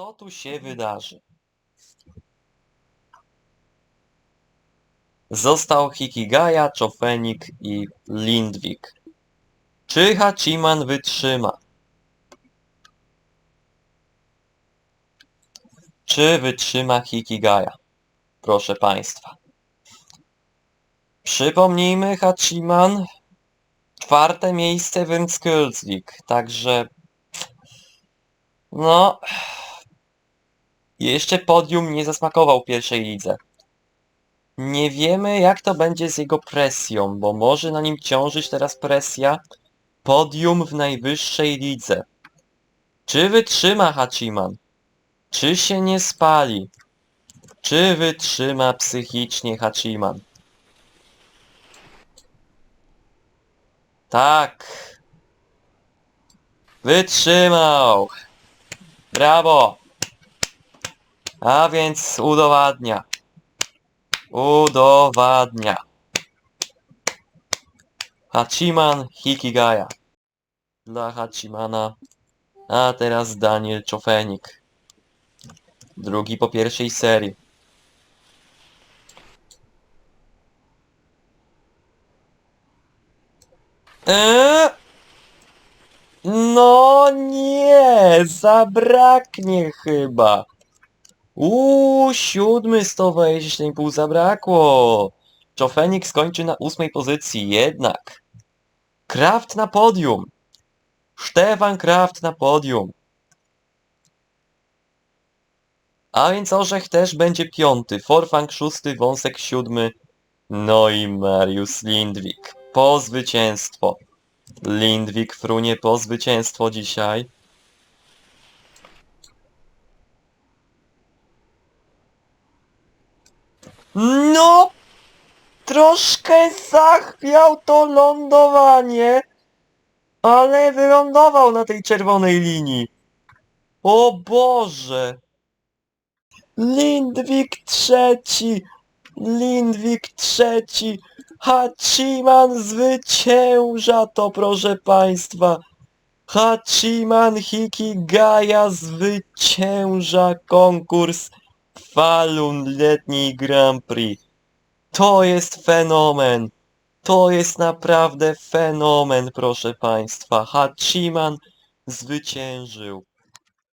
Co tu się wydarzy? Został Hikigaya, Chofenik i Lindwik. Czy Hachiman wytrzyma? Czy wytrzyma Hikigaya? Proszę Państwa. Przypomnijmy, Hachiman czwarte miejsce w Skills League, także no jeszcze podium nie zasmakował pierwszej lidze. Nie wiemy jak to będzie z jego presją, bo może na nim ciążyć teraz presja podium w najwyższej lidze. Czy wytrzyma Hachiman? Czy się nie spali? Czy wytrzyma psychicznie Hachiman? Tak. Wytrzymał. Brawo. A więc udowadnia. Udowadnia. Hachiman Hikigaya. Dla Hachimana. A teraz Daniel Czofenik. Drugi po pierwszej serii. Eee? No nie, zabraknie chyba. Uuu, siódmy 120,5 zabrakło. Czofenik skończy na ósmej pozycji, jednak. Kraft na podium. Stefan Kraft na podium. A więc Orzech też będzie piąty, Forfang szósty, Wąsek siódmy, no i Mariusz Lindwik po zwycięstwo. Lindwik frunie po zwycięstwo dzisiaj. No! Troszkę zachwiał to lądowanie, ale wylądował na tej czerwonej linii. O Boże! Lindwik trzeci! Lindwik trzeci! Hachiman zwycięża to, proszę państwa! Hachiman Hikigaya zwycięża konkurs Falun Letni Grand Prix. To jest fenomen! To jest naprawdę fenomen, proszę państwa. Hachiman zwyciężył.